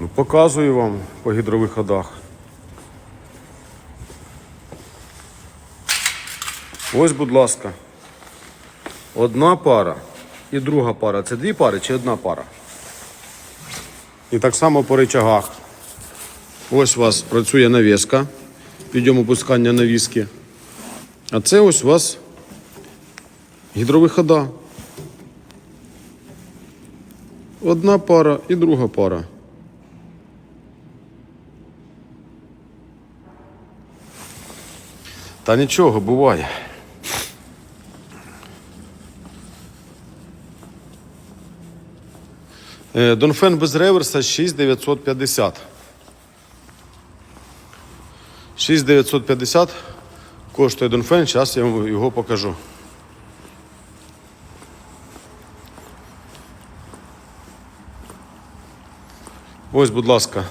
Ну, показую вам по гідровиходах. Ось, будь ласка. Одна пара і друга пара. Це дві пари чи одна пара? І так само по речагах. Ось у вас працює навіска. Підйом опускання навіски. А це ось у вас гідровихода. Одна пара і друга пара. Та нічого, буває. Е, Донфен без реверса 6950. 6950 коштує Донфен, зараз я вам його покажу. Ось, будь ласка,